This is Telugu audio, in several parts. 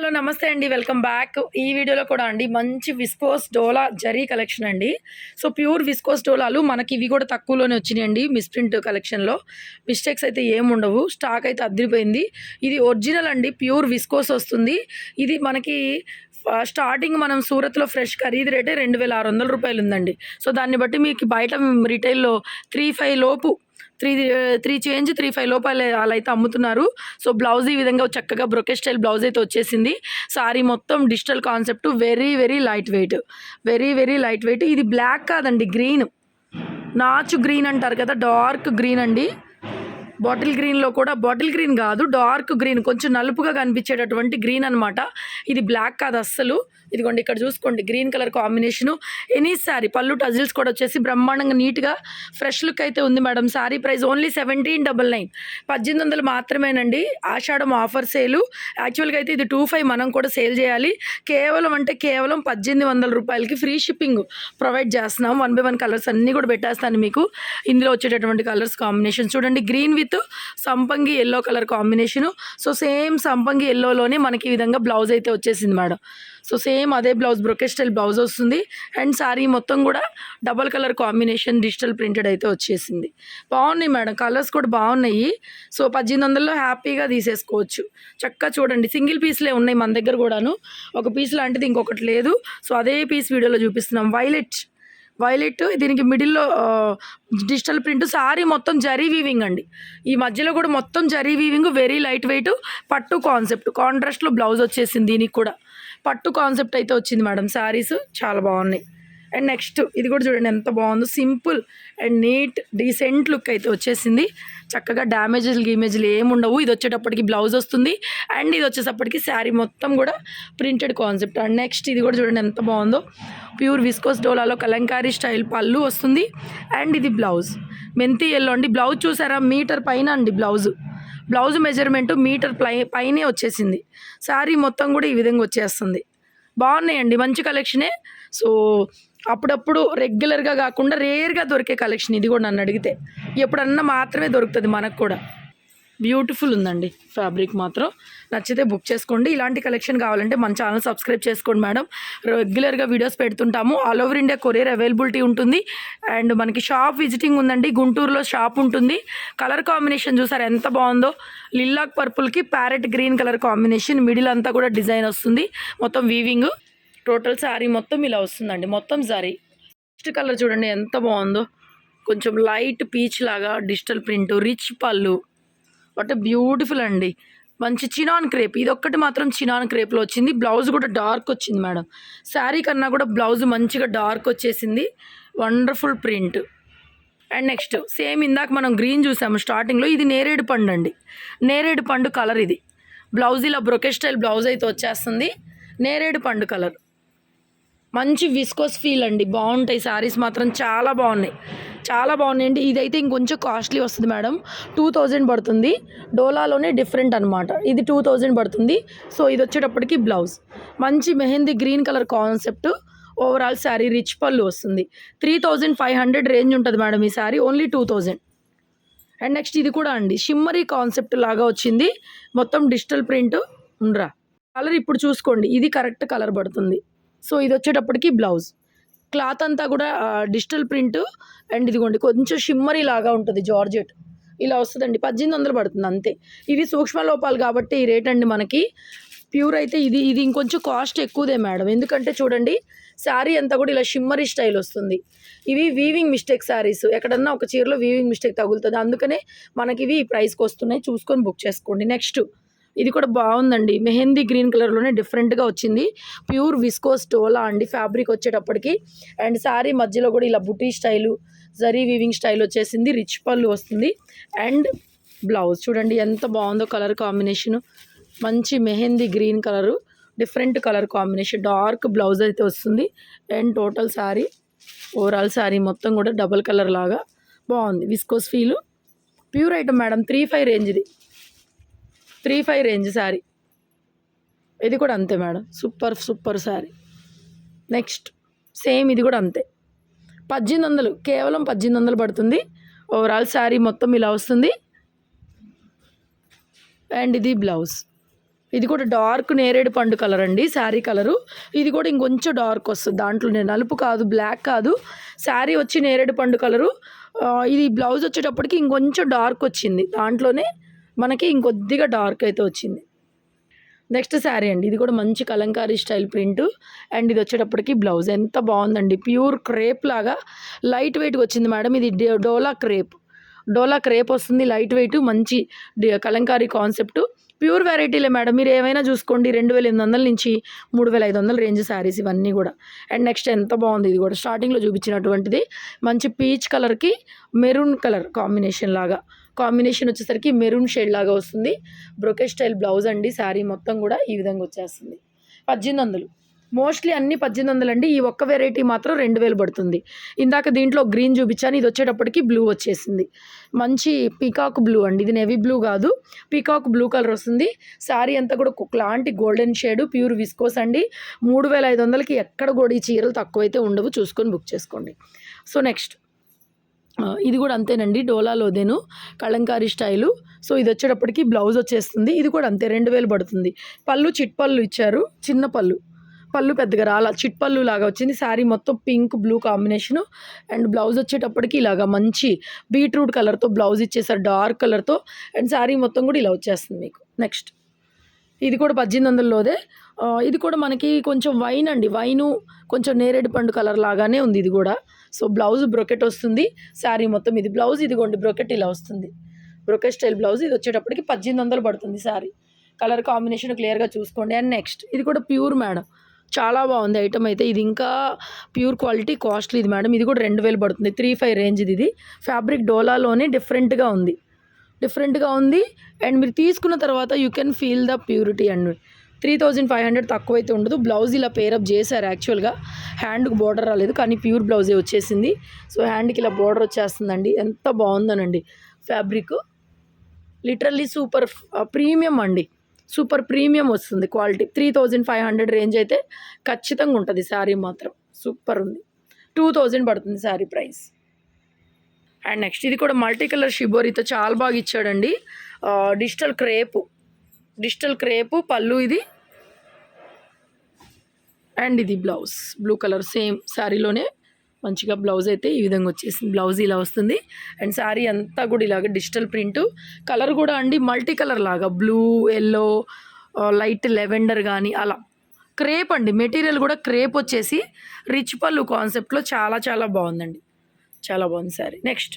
హలో నమస్తే అండి. Welcome back. ఈ వీడియోలో కూడా అండి మంచి విస్కోస్ డోలా జరీ కలెక్షన్ అండి. సో ప్యూర్ విస్కోస్ డోలాలు మనకి ఇవి కూడా తక్కువలోనే వచ్చినాయండి మిస్ప్రింట్ కలెక్షన్లో. మిస్టేక్స్ అయితే ఏముండవు స్టాక్ అయితే అదిరిపోయింది. ఇది ఒరిజినల్ అండి ప్యూర్ విస్కోస్ వస్తుంది. ఇది మనకి స్టార్టింగ్ మనం సూరత్లో ఫ్రెష్ ఖరీదు రేటే రెండు వేల ఆరు వందల రూపాయలు ఉందండి. సో దాన్ని బట్టి మీకు బయట రిటైల్లో త్రీ ఫైవ్ లోపు three three change three five లోపల అలా అయితే అమ్ముతున్నారు. సో బ్లౌజ్ ఈ విధంగా చక్కగా బ్రొకెట్ స్టైల్ బ్లౌజ్ అయితే వచ్చేసింది. సారీ మొత్తం digital concept very very light weight. Very very light weight. ఇది బ్లాక్ కాదండి గ్రీన్. నాచు గ్రీన్ అంటారు కదా డార్క్ గ్రీన్ అండి. బాటిల్ గ్రీన్లో కూడా బాటిల్ గ్రీన్ కాదు డార్క్ గ్రీన్. కొంచెం నలుపుగా కనిపించేటటువంటి గ్రీన్ అన్నమాట. ఇది బ్లాక్ కాదు అస్సలు. ఇదిగోండి ఇక్కడ చూసుకోండి green colour combination. Any sari పళ్ళు టజిల్స్ కూడా వచ్చేసి బ్రహ్మాండంగా నీట్గా ఫ్రెష్ లుక్ అయితే ఉంది madam. Sari price only seventeen double nine. పద్దెనిమిది వందలు మాత్రమేనండి. ఆషాఢం ఆఫర్ సేలు. యాక్చువల్గా అయితే ఇది టూ ఫైవ్ మనం కూడా సేల్ చేయాలి. కేవలం అంటే కేవలం పద్దెనిమిది వందల రూపాయలకి ఫ్రీ షిప్పింగ్ ప్రొవైడ్ చేస్తున్నాం. వన్ బై వన్ కలర్స్ అన్నీ కూడా పెట్టేస్తాను మీకు. ఇందులో వచ్చేటటువంటి కలర్స్ కాంబినేషన్ చూడండి గ్రీన్ విత్ సంపంగి yellow colour combination. So same సంపంగి ఎల్లోలోనే మనకి ఈ విధంగా బ్లౌజ్ అయితే వచ్చేసింది మేడం. సో సేమ్ అదే బ్లౌజ్ బ్రొకెట్ స్టైల్ బ్లౌజ్ వస్తుంది. అండ్ సారీ మొత్తం కూడా double colour combination digital printed అయితే వచ్చేసింది. బాగున్నాయి మేడం కలర్స్ కూడా బాగున్నాయి. సో పద్దెనిమిది వందల్లో హ్యాపీగా తీసేసుకోవచ్చు. చక్కగా చూడండి సింగిల్ పీస్లే ఉన్నాయి మన దగ్గర కూడాను. ఒక పీస్ లాంటిది ఇంకొకటి లేదు. సో అదే పీస్ వీడియోలో చూపిస్తున్నాం. వైలెట్ వైలెట్ దీనికి మిడిల్లో డిజిటల్ ప్రింట్ సారీ మొత్తం జరీ వీవింగ్ అండి. ఈ మధ్యలో కూడా మొత్తం zari weaving very light weight పట్టు కాన్సెప్ట్. కాంట్రాస్ట్లో బ్లౌజ్ వచ్చేసింది దీనికి కూడా. పట్టు కాన్సెప్ట్ అయితే వచ్చింది మేడం. శారీస్ చాలా బాగున్నాయి. అండ్ నెక్స్ట్ ఇది కూడా చూడండి ఎంత బాగుందో. Simple and neat decent look అయితే వచ్చేసింది. చక్కగా డ్యామేజెస్ గీమేజ్లు ఏముండవు. ఇది వచ్చేటప్పటికి బ్లౌజ్ వస్తుంది. అండ్ ఇది వచ్చేటప్పటికి శారీ మొత్తం కూడా ప్రింటెడ్ కాన్సెప్ట్. అండ్ నెక్స్ట్ ఇది కూడా చూడండి ఎంత బాగుందో. ప్యూర్ విస్కోస్ డోలాలో కలంకారీ స్టైల్ పళ్ళు వస్తుంది. అండ్ ఇది బ్లౌజ్. మెంతి ఎల్లో అండి. బ్లౌజ్ చూసారా? మీటర్ పైన అండి blouse. Blouse measurement metre ply పైనే వచ్చేసింది. శారీ మొత్తం కూడా ఈ విధంగా వచ్చేస్తుంది. బాగున్నాయండి. మంచి కలెక్షనే. సో అప్పుడప్పుడు రెగ్యులర్గా కాకుండా రేర్గా దొరికే కలెక్షన్ ఇది కూడా నన్ను అడిగితే. ఎప్పుడన్నా మాత్రమే దొరుకుతుంది మనకు కూడా. బ్యూటిఫుల్ ఉందండి ఫ్యాబ్రిక్ మాత్రం. నచ్చితే బుక్ చేసుకోండి. ఇలాంటి కలెక్షన్ కావాలంటే మన ఛానల్ సబ్స్క్రైబ్ చేసుకోండి మేడం. రెగ్యులర్గా videos పెడుతుంటాము. All over India courier availability ఉంటుంది. అండ్ మనకి షాప్ విజిటింగ్ ఉందండి. గుంటూరులో షాప్ ఉంటుంది. కలర్ కాంబినేషన్ చూసారు ఎంత బాగుందో. Lilac పర్పుల్కి parrot green colour combination. Middle అంతా కూడా డిజైన్ వస్తుంది. మొత్తం వీవింగ్. టోటల్ శారీ మొత్తం ఇలా వస్తుందండి. మొత్తం శారీ నెక్స్ట్ కలర్ చూడండి ఎంత బాగుందో. కొంచెం లైట్ పీచ్ లాగా డిజిటల్ ప్రింట్ రిచ్ పళ్ళు. వాట్ బ్యూటిఫుల్ అండి. మంచి చినాన్ క్రేప్. ఇది ఒక్కటి మాత్రం చినాన్ క్రేప్లో వచ్చింది. బ్లౌజ్ కూడా డార్క్ వచ్చింది మేడం. శారీ కన్నా కూడా బ్లౌజ్ మంచిగా డార్క్ వచ్చేసింది. Wonderful print and next same ఇందాక మనం గ్రీన్ చూసాము స్టార్టింగ్లో ఇది నేరేడు పండు అండి. నేరేడు పండు కలర్ ఇది. బ్లౌజ్ ఇలా బ్రొకెట్ స్టైల్ బ్లౌజ్ అయితే వచ్చేస్తుంది. నేరేడు పండు కలర్ మంచి విస్కోస్ ఫీల్ అండి. బాగుంటాయి శారీస్ మాత్రం చాలా బాగున్నాయి. చాలా బాగున్నాయండి ఇదైతే ఇంకొంచెం కాస్ట్లీ వస్తుంది మేడం టూ థౌజండ్ పడుతుంది. డోలాలోనే డిఫరెంట్ అనమాట ఇది టూ థౌజండ్ పడుతుంది. సో ఇది వచ్చేటప్పటికి బ్లౌజ్ మంచి mehndi green colour concept overall sari rich పళ్ళు వస్తుంది. Three thousand five hundred range ఉంటుంది మేడం ఈ sari only two thousand and next ఇది కూడా అండి. షిమ్మరీ కాన్సెప్ట్ లాగా వచ్చింది. మొత్తం డిజిటల్ ప్రింట్ ఉండ్రా. కలర్ ఇప్పుడు చూసుకోండి. ఇది కరెక్ట్ కలర్ పడుతుంది. సో ఇది వచ్చేటప్పటికి బ్లౌజ్. క్లాత్ అంతా కూడా డిజిటల్ ప్రింట్ అండ్ ఇదిగోండి కొంచెం షిమ్మరీ లాగా ఉంటుంది జార్జెట్. ఇలా వస్తుందండి పద్దెనిమిది వందలు పడుతుంది అంతే. ఇవి సూక్ష్మ లోపాలు కాబట్టి ఈ రేట్ అండి మనకి. ప్యూర్ అయితే ఇది ఇది ఇంకొంచెం కాస్ట్ ఎక్కువదే మేడం. ఎందుకంటే చూడండి శారీ అంతా కూడా ఇలా షిమ్మరీ స్టైల్ వస్తుంది. ఇవి వీవింగ్ మిస్టేక్ శారీస్. ఎక్కడన్నా ఒక చీరలో వీవింగ్ మిస్టేక్ తగులుతుంది. అందుకనే మనకి ఇవి ఈ ప్రైస్కి వస్తున్నాయి. చూసుకొని బుక్ చేసుకోండి. నెక్స్ట్ ఇది కూడా బాగుందండి. మెహందీ గ్రీన్ కలర్లోనే డిఫరెంట్గా వచ్చింది. ప్యూర్ విస్కోస్ టోలా అండి ఫ్యాబ్రిక్ వచ్చేటప్పటికి. అండ్ శారీ మధ్యలో కూడా ఇలా బుటీ స్టైలు జరీ వీవింగ్ స్టైల్ వచ్చేసింది. రిచ్ పళ్ళు వస్తుంది. అండ్ బ్లౌజ్ చూడండి ఎంత బాగుందో కలర్ కాంబినేషను. మంచి mehndi green colour different colour combination. Dark blouse అయితే వస్తుంది. And total sari overall sari మొత్తం కూడా డబల్ కలర్ లాగా బాగుంది. Viscose feel. Pure item madam three five రేంజ్ది. Three five range sari ఇది కూడా అంతే madam. Super super sari next same ఇది కూడా అంతే. పద్దెనిమిది వందలు కేవలం పద్దెనిమిది వందలు పడుతుంది. ఓవరాల్ శారీ మొత్తం ఇలా వస్తుంది. అండ్ ఇది బ్లౌజ్ ఇది కూడా డార్క్ నేరేడు పండు కలర్ అండి శారీ కలరు ఇది కూడా ఇంకొంచెం డార్క్ వస్తుంది. దాంట్లోనే నలుపు కాదు బ్లాక్ కాదు. శారీ వచ్చి నేరేడు పండు కలరు ఇది బ్లౌజ్ వచ్చేటప్పటికి ఇంకొంచెం డార్క్ వచ్చింది. దాంట్లోనే మనకి ఇంకొద్దిగా డార్క్ అయితే వచ్చింది. నెక్స్ట్ శారీ అండి. ఇది కూడా మంచి కలంకారీ స్టైల్ ప్రింట్. అండ్ ఇది వచ్చేటప్పటికి బ్లౌజ్ ఎంత బాగుందండి. ప్యూర్ క్రేప్ లాగా లైట్ వెయిట్గా వచ్చింది మేడం. ఇది డోలా క్రేప్ డోలా క్రేప్ వస్తుంది. లైట్ వెయిట్ మంచి కలంకారీ కాన్సెప్ట్ ప్యూర్ వెరైటీలే మేడం. మీరు ఏమైనా చూసుకోండి. రెండు వేల ఎనిమిది వందల నుంచి మూడు వేల ఐదు వందల రేంజ్ శారీస్ ఇవన్నీ కూడా. అండ్ నెక్స్ట్ ఎంత బాగుంది ఇది కూడా. స్టార్టింగ్లో చూపించినటువంటిది. మంచి పీచ్ కలర్కి మెరూన్ కలర్ కాంబినేషన్ లాగా. కాంబినేషన్ వచ్చేసరికి మెరూన్ షేడ్ లాగా వస్తుంది. బ్రొకే స్టైల్ బ్లౌజ్ అండి శారీ మొత్తం కూడా ఈ విధంగా వచ్చేస్తుంది. పద్దెనిమిది వందలు. మోస్ట్లీ అన్ని పద్దెనిమిది వందలు అండి. ఈ ఒక్క వెరైటీ మాత్రం రెండు వేలు పడుతుంది. ఇందాక దీంట్లో గ్రీన్ చూపించాను. ఇది వచ్చేటప్పటికి బ్లూ వచ్చేసింది. మంచి పీకాక్ బ్లూ అండి. ఇది నెవీ బ్లూ కాదు. పీకాక్ బ్లూ కలర్ వస్తుంది. శారీ అంతా కూడా ఒకలాంటి గోల్డెన్ షేడ్ ప్యూర్ విస్కోస్ అండి. మూడు వేల ఐదు వందలకి ఎక్కడ కూడా ఈ చీరలు తక్కువైతే ఉండవు. చూసుకొని బుక్ చేసుకోండి. So next. ఇది కూడా అంతేనండి డోలాలోదేను కళంకారీ స్టైలు. సో ఇది వచ్చేటప్పటికి బ్లౌజ్ వచ్చేస్తుంది ఇది కూడా అంతే రెండు వేలు పడుతుంది. పళ్ళు చిట్ పళ్ళు ఇచ్చారు చిన్న పళ్ళు. పళ్ళు పెద్దగా రాలా చిట్ పళ్ళు లాగా వచ్చింది. శారీ మొత్తం pink blue combination. And blouse వచ్చేటప్పటికి ఇలాగా మంచి బీట్రూట్ కలర్తో బ్లౌజ్ ఇచ్చేసారు డార్క్ కలర్తో. అండ్ శారీ మొత్తం కూడా ఇలా వచ్చేస్తుంది మీకు. నెక్స్ట్. ఇది కూడా పద్దెనిమిది వందలలోదే ఇది కూడా మనకి కొంచెం వైన్ అండి వైను కొంచెం నేరేడు పండు కలర్ లాగానే ఉంది ఇది కూడా. సో బ్లౌజ్ బ్రొకెట్ వస్తుంది శారీ మొత్తం ఇది బ్లౌజ్ ఇదిగోండి బ్రొకెట్ ఇలా వస్తుంది. బ్రొకెట్ స్టైల్ బ్లౌజ్ ఇది వచ్చేటప్పటికి పద్దెనిమిది వందలు పడుతుంది శారీ. కలర్ కాంబినేషన్ క్లియర్గా చూసుకోండి. అండ్ నెక్స్ట్ ఇది కూడా ప్యూర్ మేడం. చాలా బాగుంది ఐటమ్ అయితే. ఇది ఇంకా ప్యూర్ క్వాలిటీ కాస్ట్లీ ఇది మేడం. ఇది కూడా రెండు వేలు పడుతుంది. త్రీ ఫైవ్ రేంజ్ ఇది. ఫ్యాబ్రిక్ డోలాలోనే డిఫరెంట్గా ఉంది. డిఫరెంట్గా ఉంది. అండ్ మీరు తీసుకున్న తర్వాత you can feel the purity and three thousand five hundred తక్కువ అయితే ఉండదు. బ్లౌజ్ ఇలా పేరప్ చేశారు యాక్చువల్గా హ్యాండ్కి బార్డర్ రాలేదు కానీ ప్యూర్ బ్లౌజే వచ్చేసింది. సో హ్యాండ్కి ఇలా బార్డర్ వచ్చేస్తుందండి. ఎంత బాగుందనండి. ఫ్యాబ్రిక్ లిటరల్లీ సూపర్ ప్రీమియం అండి. సూపర్ ప్రీమియం వస్తుంది quality three thousand five hundred range అయితే ఖచ్చితంగా ఉంటుంది శారీ మాత్రం. సూపర్ ఉంది. టూ థౌజండ్ పడుతుంది శారీ ప్రైస్ అండ్ నెక్స్ట్ ఇది కూడా మల్టీ కలర్ షిబోరితో చాలా బాగా ఇచ్చాడండి. Uh, digital crepe digital crepe పళ్ళు ఇది. అండ్ ఇది బ్లౌజ్. బ్లూ కలర్ సేమ్ శారీలోనే మంచిగా బ్లౌజ్ అయితే ఈ విధంగా వచ్చేసింది. బ్లౌజ్ ఇలా వస్తుంది. అండ్ శారీ అంతా కూడా ఇలాగ డిజిటల్ ప్రింట్. కలర్ కూడా అండి మల్టీ కలర్ లాగా. బ్లూ ఎల్లో లైట్ లెవెండర్ కానీ అలా. క్రేప్ అండి. మెటీరియల్ కూడా క్రేప్ వచ్చేసి రిచ్ పళ్ళు కాన్సెప్ట్లో చాలా చాలా బాగుందండి. చాలా బాగుంది శారీ. నెక్స్ట్.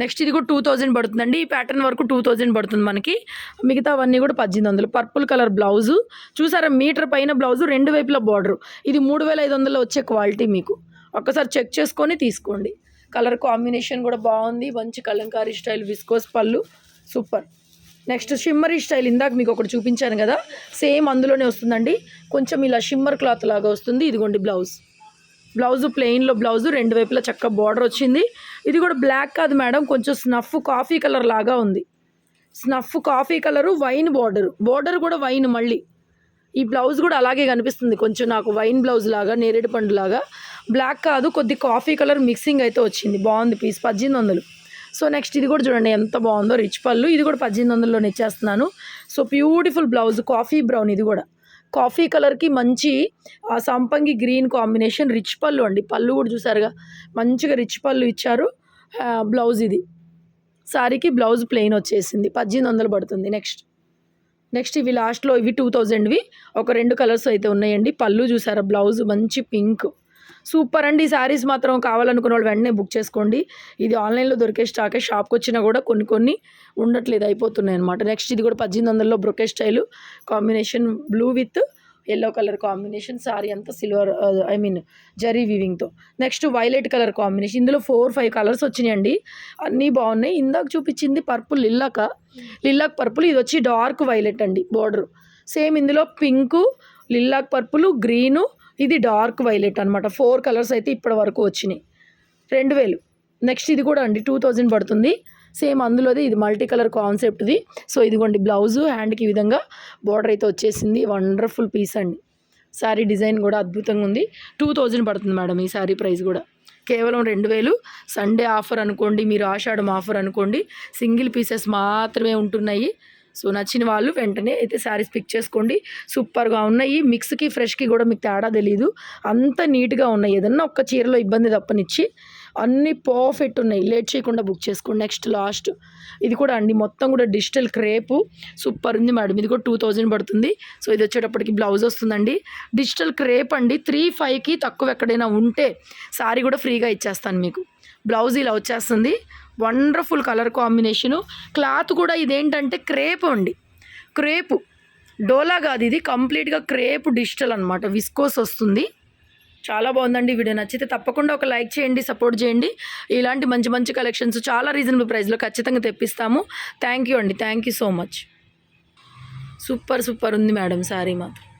నెక్స్ట్ ఇది కూడా టూ థౌజండ్ పడుతుందండి. ఈ ప్యాటర్న్ వరకు టూ థౌజండ్ పడుతుంది మనకి. మిగతా అవన్నీ కూడా పద్దెనిమిది వందలు. పర్పుల్ కలర్ బ్లౌజు చూసారా మీటర్ పైన బ్లౌజు రెండు వైపుల బార్డరు ఇది మూడు వేల ఐదు వందలు వచ్చే క్వాలిటీ మీకు. ఒక్కసారి చెక్ చేసుకొని తీసుకోండి. కలర్ కాంబినేషన్ కూడా బాగుంది. మంచి కలంకారీ స్టైల్ విస్కోస్ పళ్ళు. సూపర్ నెక్స్ట్ షిమ్మరీ స్టైల్ ఇందాక మీకు ఒకటి చూపించాను కదా. సేమ్ అందులోనే వస్తుందండి. కొంచెం ఇలా షిమ్మర్ క్లాత్ లాగా వస్తుంది. ఇదిగోండి బ్లౌజ్ బ్లౌజ్ ప్లెయిన్లో బ్లౌజ్ రెండు వైపులా చక్క బార్డర్ వచ్చింది. ఇది కూడా బ్లాక్ కాదు మేడం కొంచెం స్నఫ్ కాఫీ కలర్ లాగా ఉంది. Snuff coffee colour wine border. Border కూడా వైన్ మళ్ళీ. ఈ బ్లౌజ్ కూడా అలాగే కనిపిస్తుంది కొంచెం నాకు వైన్ బ్లౌజ్ లాగా నేరేడు పండు లాగా. బ్లాక్ కాదు కొద్ది కాఫీ కలర్ మిక్సింగ్ అయితే వచ్చింది. బాగుంది పీస్ పద్దెనిమిది వందలు. సో నెక్స్ట్ ఇది కూడా చూడండి ఎంత బాగుందో రిచ్ పళ్ళు. ఇది కూడా పద్దెనిమిది వందల్లో ఇచ్చేస్తున్నాను. So beautiful blouse coffee brown ఇది కూడా. కాఫీ కలర్కి మంచి ఆ సంపంగి గ్రీన్ కాంబినేషన్ రిచ్ పళ్ళు అండి. పళ్ళు కూడా చూసారుగా? మంచిగా రిచ్ పళ్ళు ఇచ్చారు. బ్లౌజ్ ఇది. శారీకి బ్లౌజ్ ప్లెయిన్ వచ్చేసింది. పద్దెనిమిది వందలు పడుతుంది. నెక్స్ట్. నెక్స్ట్ ఇవి లాస్ట్లో ఇవి టూ థౌజండ్వి. ఒక రెండు కలర్స్ అయితే ఉన్నాయండి. పళ్ళు చూసారా? బ్లౌజ్ మంచి పింక్. సూపర్ అండి. ఈ శారీస్ మాత్రం కావాలనుకున్న వాళ్ళు వెంటనే బుక్ చేసుకోండి. ఇది ఆన్లైన్లో దొరికే స్టాకే. షాప్కి వచ్చినా కూడా కొన్ని కొన్ని ఉండట్లేదు అయిపోతున్నాయి అనమాట నెక్స్ట్ ఇది కూడా పద్దెనిమిది వందల్లో brocade style combination blue with yellow colour combination sari అంతా సిల్వర్ ఐ మీన్ జరీ వీవింగ్తో. Next violet colour combination. ఇందులో ఫోర్ ఫైవ్ కలర్స్ వచ్చినాయండి. అన్నీ బాగున్నాయి. ఇందాక చూపించింది పర్పుల్ లిల్లాక. లిల్లాక్ పర్పుల్ ఇది వచ్చి డార్క్ వైలెట్ అండి బార్డర్. సేమ్ ఇందులో పింకు లిల్లాక్ పర్పుల్ గ్రీను ఇది డార్క్ వైలెట్ అనమాట ఫోర్ కలర్స్ అయితే ఇప్పటి వరకు వచ్చినాయి. రెండు వేలు. నెక్స్ట్ ఇది కూడా అండి టూ థౌజండ్ పడుతుంది. సేమ్ అందులోది ఇది మల్టీ కలర్ కాన్సెప్ట్ది. సో ఇదిగోండి బ్లౌజు హ్యాండ్కి ఈ విధంగా బార్డర్ అయితే వచ్చేసింది. వండర్ఫుల్ పీస్ అండి. శారీ డిజైన్ కూడా అద్భుతంగా ఉంది. టూ థౌజండ్ పడుతుంది మేడం ఈ శారీ ప్రైస్ కూడా. కేవలం రెండు వేలు. సండే ఆఫర్ అనుకోండి మీరు ఆషాఢం ఆఫర్ అనుకోండి సింగిల్ పీసెస్ మాత్రమే ఉంటున్నాయి. సో నచ్చిన వాళ్ళు వెంటనే అయితే శారీస్ పిక్ చేసుకోండి. సూపర్గా ఉన్నాయి. మిక్స్కి ఫ్రెష్కి కూడా మీకు తేడా తెలియదు అంత నీట్గా ఉన్నాయి. ఏదన్నా ఒక్క చీరలో ఇబ్బంది తప్పనిచ్చి అన్ని పర్ఫెక్ట్ ఉన్నాయి. లేట్ చేయకుండా బుక్ చేసుకోండి. నెక్స్ట్ లాస్ట్ ఇది కూడా అండి. మొత్తం కూడా డిజిటల్ క్రేపు. సూపర్ ఉంది మేడం. ఇది కూడా టూ థౌజండ్ పడుతుంది. సో ఇది వచ్చేటప్పటికి బ్లౌజ్ వస్తుందండి. డిజిటల్ క్రేప్ అండి. త్రీ ఫైవ్కి తక్కువ ఎక్కడైనా ఉంటే సారీ కూడా ఫ్రీగా ఇచ్చేస్తాను మీకు. బ్లౌజ్ ఇలా వచ్చేస్తుంది. వండర్ఫుల్ కలర్ కాంబినేషను క్లాత్ కూడా ఇదేంటంటే క్రేప్ అండి. క్రేపు. డోలా కాదు ఇది. కంప్లీట్గా క్రేప్ డిజిటల్ అనమాట విస్కోస్ వస్తుంది. చాలా బాగుందండి వీడియో. నచ్చితే తప్పకుండా ఒక లైక్ చేయండి సపోర్ట్ చేయండి. ఇలాంటి మంచి మంచి కలెక్షన్స్ చాలా రీజనబుల్ ప్రైస్లో ఖచ్చితంగా తెప్పిస్తాము. థ్యాంక్ యూ అండి. Thank you so much super super ఉంది మేడం సారీ మాత్రం.